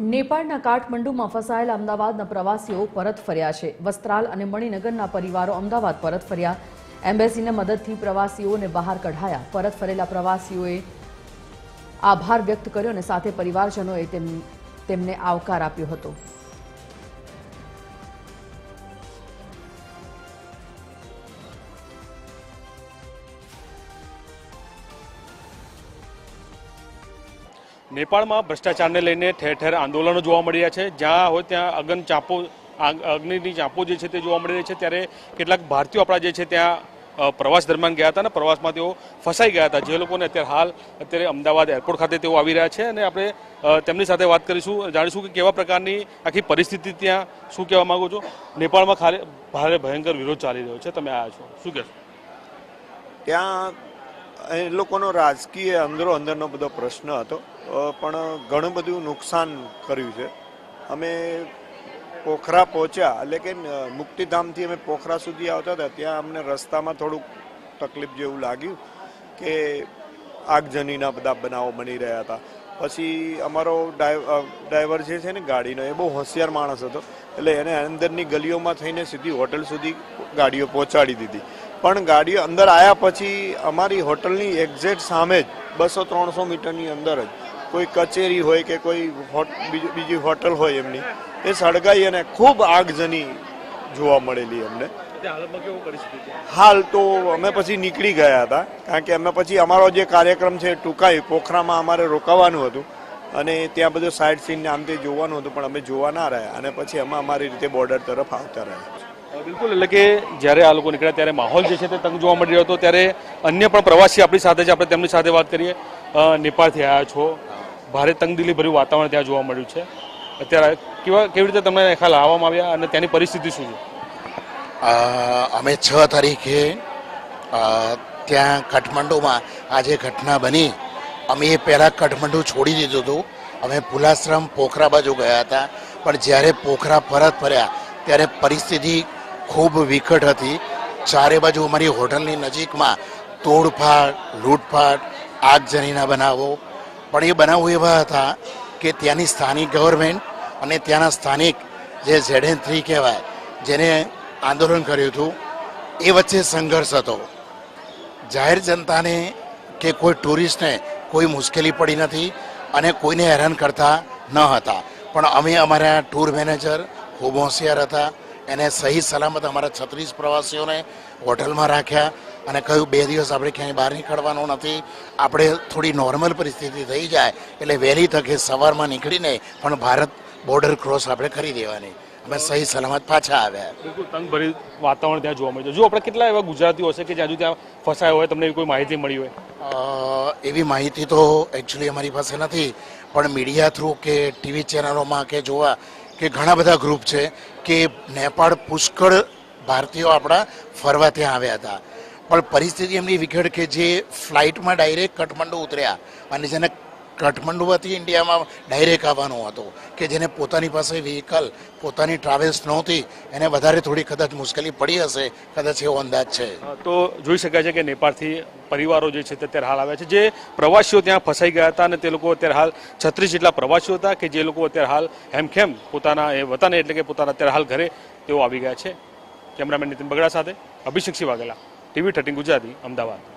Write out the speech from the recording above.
નેપાળના કાઠમંડુમાં ફસાયેલા અમદાવાદના પ્રવાસીઓ પરત ફર્યા છે. વસ્ત્રાલ અને મણિનગરના પરિવારો અમદાવાદ પરત ફર્યા. એમ્બેસીના મદદથી પ્રવાસીઓને બહાર કઢાયા. પરત ફરેલા પ્રવાસીઓએ આભાર વ્યક્ત કર્યો અને સાથે પરિવારજનોએ તેમ- તેમને આવકાર આપ્યો હતો. નેપાળમાં ભ્રષ્ટાચારને લઈને ઠેર ઠેર આંદોલનો જોવા મળી રહ્યા છે. જ્યાં હોય ત્યાં અગન ચાંપો અગ્નિની ચાંપો જે છે તે જોવા મળી રહી છે. ત્યારે કેટલાક ભારતીયો આપણા જે છે ત્યાં પ્રવાસ દરમિયાન ગયા હતા અને પ્રવાસમાં તેઓ ફસાઈ ગયા હતા. જે લોકોને અત્યારે હાલ અત્યારે અમદાવાદ એરપોર્ટ ખાતે તેઓ આવી રહ્યા છે અને આપણે તેમની સાથે વાત કરીશું, જાણીશું કે કેવા પ્રકારની આખી પરિસ્થિતિ ત્યાં શું કહેવા માગો છો? નેપાળમાં ખાલી ભારે ભયંકર વિરોધ ચાલી રહ્યો છે. તમે આવ્યા છો. શું કહેશો? ત્યાં એ લોકોનો રાજકીય અંદરો અંદરનો બધો પ્રશ્ન હતો. પણ ઘણું બધું નુકસાન કર્યું છે. અમે પોખરા પહોંચ્યા, એટલે કે મુક્તિધામથી અમે પોખરા સુધી આવતા હતા. ત્યાં અમને રસ્તામાં થોડુંક તકલીફ જેવું લાગ્યું કે આગજનીના બધા બનાવો બની રહ્યા હતા. પછી અમારો ડ્રાઈવ- ડ્રાઈવર જે છે ને ગાડીનો, એ બહુ હોશિયાર માણસ હતો, એટલે એને અંદરની ગલીઓમાં થઈને સીધી હોટલ સુધી ગાડીઓ પહોંચાડી દીધી. પણ ગાડીઓ અંદર આવ્યા પછી અમારી હોટલની એક્ઝેક્ટ સામે જ, બસો ત્રણસો મીટરની અંદર જ કોઈ કચેરી હોય કે કોઈ બીજી બીજી હોટલ હોય એમની એ સળગાઈ અને ખૂબ આગજની જોવા મળેલી અમને હાલ તો અમે પછી નીકળી ગયા હતા કારણ કે અમે પછી અમારો જે કાર્યક્રમ છે ટૂંકાઈ પોખરામાં અમારે રોકાવાનું હતું અને ત્યાં બધું સાઇડ સીન આમ તે જોવાનું હતું પણ અમે જોવા ના રહ્યા અને પછી અમે અમારી રીતે બોર્ડર તરફ આવતા રહ્યા બિલકુલ એટલે કે જ્યારે આ લોકો નીકળ્યા ત્યારે માહોલ જે છે તે તંગ જોવા મળી રહ્યો હતો. ત્યારે અન્ય પણ પ્રવાસી આપણી સાથે છે આપણે તેમની સાથે વાત કરીએ. નેપાળથી આવ્યા છો. ભારે તંગદિલી ભર્યું વાતાવરણ ત્યાં જોવા મળ્યું છે. અત્યારે કેવા કેવી રીતે તમને ખ્યાલ આવવામાં આવ્યા અને ત્યાંની પરિસ્થિતિ શું છે? અમે છ તારીખે ત્યાં કાઠમંડુમાં આ જે ઘટના બની. અમે એ પહેલાં કાઠમંડુ છોડી દીધું હતું. અમે પુલાશ્રમ પોખરા બાજુ ગયા હતા. પણ જ્યારે પોખરા પરત ફર્યા, ત્યારે પરિસ્થિતિ ખૂબ વિકટ હતી. ચારે બાજુ અમારી હોટલની નજીકમાં તોડફાડ લૂંટફાટ આગજનીના બનાવો પણ એ બનાવો એવા હતા કે ત્યાંની સ્થાનિક ગવર્મેન્ટ અને ત્યાંના સ્થાનિક જે ઝેડ થ્રી કહેવાય, જેને આંદોલન કર્યું હતું, એ વચ્ચે સંઘર્ષ હતો. જાહેર જનતાને કે કોઈ ટુરિસ્ટને કોઈ મુશ્કેલી પડી નથી અને કોઈને હેરાન કરતા ન હતા. પણ અમે અમારા ટૂર મેનેજર ખૂબ હોશિયાર હતા. એને સહી સલામત અમારા છત્રીસ પ્રવાસીઓને હોટલમાં રાખ્યા. અને કહ્યું બે દિવસ આપણે ક્યાંય બહાર નીકળવાનું નથી. આપણે થોડી નોર્મલ પરિસ્થિતિ થઈ જાય એટલે વહેલી તકે સવારમાં નીકળીને પણ ભારત બોર્ડર ક્રોસ આપણે કરી દેવાની. અમે સહી સલામત પાછા આવ્યા. બિલકુલ તંગભરી વાતાવરણ ત્યાં જોવા મળ્યું. જો આપણે કેટલા એવા ગુજરાતીઓ હશે કે જ્યાં હજુ ત્યાં ફસાયો હોય તમને કોઈ માહિતી મળી હોય? એવી માહિતી તો એકચ્યુઅલી અમારી પાસે નથી પણ મીડિયા થ્રુ કે ટીવી ચેનલોમાં કે જોવા કે ઘણા બધા ગ્રુપ છે કે નેપાળ પુષ્કળ ભારતીયો આપણા ફરવા ત્યાં આવ્યા હતા. પણ પરિસ્થિતિ એમની વિકટ કે જે ફ્લાઇટમાં ડાયરેક્ટ કાઠમંડુ ઉતર્યા અને જેને કાઠમંડુમાંથી ઇન્ડિયામાં ડાયરેક્ટ આવવાનું હતું કે જેને પોતાની પાસે વ્હીકલ પોતાની ટ્રાવેલ્સ નહોતી, એને વધારે થોડી કદાચ મુશ્કેલી પડી હશે, કદાચ એવો અંદાજ છે. તો જોઈ શકાય છે કે નેપાળથી પરિવારો જે છે તે અત્યારે હાલ આવ્યા છે. જે પ્રવાસીઓ ત્યાં ફસાઈ ગયા હતા અને તે લોકો અત્યારે હાલ છત્રીસ જેટલા પ્રવાસીઓ હતા કે જે લોકો અત્યારે હાલ હેમખેમ પોતાના એ વતન એટલે કે પોતાના અત્યારે હાલ ઘરે તેઓ આવી ગયા છે. કેમેરામેન નીતિન બગડા સાથે અભિષેક વાઘેલા ટીવી થર્ટીન ગુજરાતી અમદાવાદ.